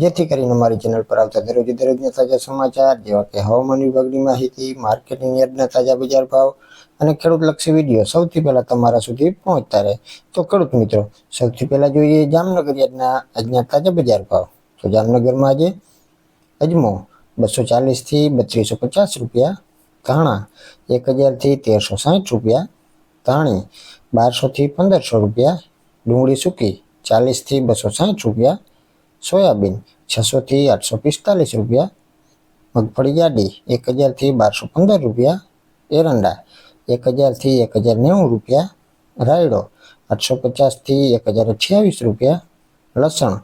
જેથી કરીને મારી ચેનલ પર આવતા દરરોજ દરરોજના તાજા સમાચાર, જેવા કે હવામાન વિભાગની માહિતી માર્કેટિંગ યાર્ડના તાજા બજાર ભાવ અને ખેડૂત લક્ષી વીડિયો સૌથી પહેલા તમારા સુધી પહોંચતા રહે. તો ખેડૂત મિત્રો, સૌથી પહેલા જોઈએ જામનગર યાર્ડના આજના તાજા બજાર ભાવ. તો જામનગરમાં આજે અજમો બસો ચાલીસથી બત્રીસો પચાસ રૂપિયા, ધાણા એક હજારથી તેરસો સાઠ રૂપિયા, ધાણી બારસોથી પંદરસો રૂપિયા, ડુંગળી સૂકી ચાલીસથી બસો સાઠ રૂપિયા સોયાબીન છસોથી આઠસો પિસ્તાલીસ રૂપિયા, મગફળી જાડી એક હજારથી બારસો પંદર રૂપિયા, એરંડા એક હજારથી એક હજાર નેવું રૂપિયા, રાયડો આઠસો પચાસથી એક હજાર અઠ્યાવીસ રૂપિયા, લસણ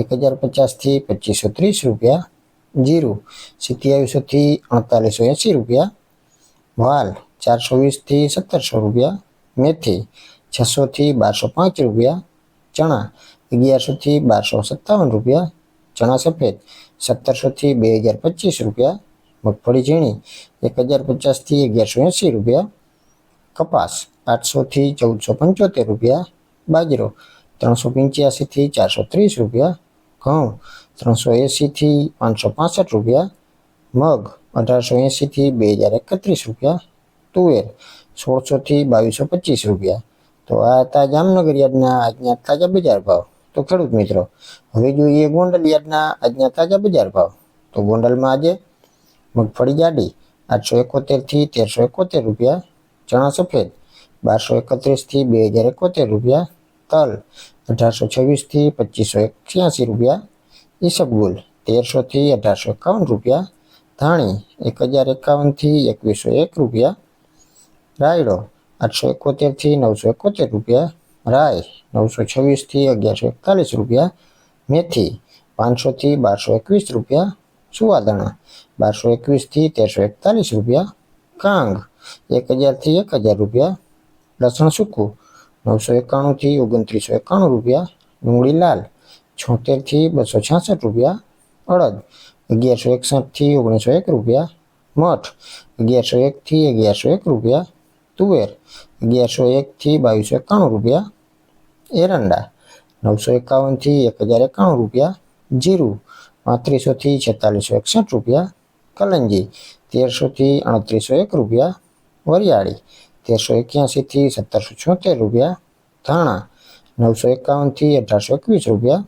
એક હજાર પચાસથી પચીસો ત્રીસ રૂપિયા, જીરું સિત્યાવીસોથી અડતાલીસો એંસી રૂપિયા, વાલ ચારસો વીસથી સત્તરસો રૂપિયા, મેથી છસોથી બારસો પાંચ રૂપિયા, ચણા અગિયારસોથી બારસો સત્તાવન રૂપિયા ચણા સફેદ સત્તરસોથી બે હજાર પચીસ રૂપિયા, મગફળી ઝીણી, એક હજાર પચાસથી અગિયારસો એંસી રૂપિયા, કપાસ આઠસોથી ચૌદસો પંચોતેર રૂપિયા, બાજરો ત્રણસો પંચ્યાસીથી ચારસો ત્રીસ રૂપિયા, ઘઉં ત્રણસો એંસીથી પાંચસો પાસઠ રૂપિયા, મગ અઢારસો એંસીથી બે હજાર એકત્રીસ રૂપિયા, તુવેર સોળસોથી બાવીસો પચીસ રૂપિયા. તો આ હતા જામનગર યાર્ડના આજના તાજા બજાર ભાવ. તો ખેડૂત મિત્રો, હવે જોઈએ ગોંડલ યાર્ડના આજના તાજા બજાર ભાવ, તો ગોંડલમાં આજે મગફળી જાડી આઠસો એકોતેરથી તેરસો એકોતેર રૂપિયા ચણા સફેદ બારસો એકત્રીસથી બે હજાર એકોતેર રૂપિયા, તલ અઢારસો છવ્વીસથી પચીસો એક્યાસી રૂપિયા, ઈસબગુલ તેરસોથી અઢારસો એકાવન રૂપિયા, ધાણી એક હજાર એકાવનથી એકવીસો એક રૂપિયા, રાયડો આઠસો એકોતેરથી નવસો એકોતેર રૂપિયા રાય નવસો છવ્વીસથી અગિયારસો એકતાલીસ રૂપિયા, મેથી પાંચસોથી બારસો એકવીસ રૂપિયા, સુવાદાણા, બારસો એકવીસથી તેરસો એકતાલીસ રૂપિયા, કાંગ, એક હજારથી એક હજાર રૂપિયા, લસણ સૂકું, નવસો એકાણુંથી ઓગણત્રીસો એકાણું રૂપિયા, ડુંગળી લાલ છોતેરથી બસો છાસઠ રૂપિયા, અડદ, અગિયારસો એકસઠથી ઓગણીસો એક રૂપિયા, મઠ, અગિયારસો એકથી અગિયારસો એક રૂપિયા તુવેર, અગિયારસો એકથી બાવીસો એકાણું રૂપિયા. એરંડા, નવસો એકાવનથી એક હજાર એકાણું રૂપિયા. જીરું પાંત્રીસોથી છેતાલીસો એકસઠ રૂપિયા. કલંજી તેરસોથી અડત્રીસો એક રૂપિયા. વરિયાળી, તેરસો એક્યાસીથી સત્તરસો છોતેર રૂપિયા. ધાણા, નવસો એકાવનથી અઢારસો એકવીસ રૂપિયા.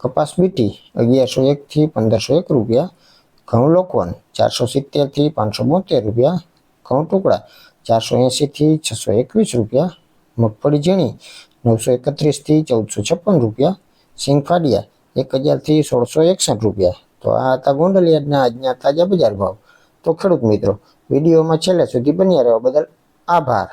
કપાસ બીટી, અગિયારસો એકથી પંદરસો એક રૂપિયા. ઘઉં લોકવન, ચારસો સિત્તેરથી પાંચસો બોતેર રૂપિયા. ઘઉં ટુકડા ચારસો એંશીથી છસો એકવીસ રૂપિયા, મગફળી ઝીણી નવસો એકત્રીસથી ચૌદસો છપ્પન રૂપિયા, સિંગફાડિયા એક હજારથી સોળસો એકસઠ રૂપિયા. તો આ હતા ગોંડલિયાના આજના તાજા બજાર ભાવ. તો ખેડૂત મિત્રો, વિડીયોમાં છેલ્લે સુધી બન્યા રહેવા બદલ આભાર.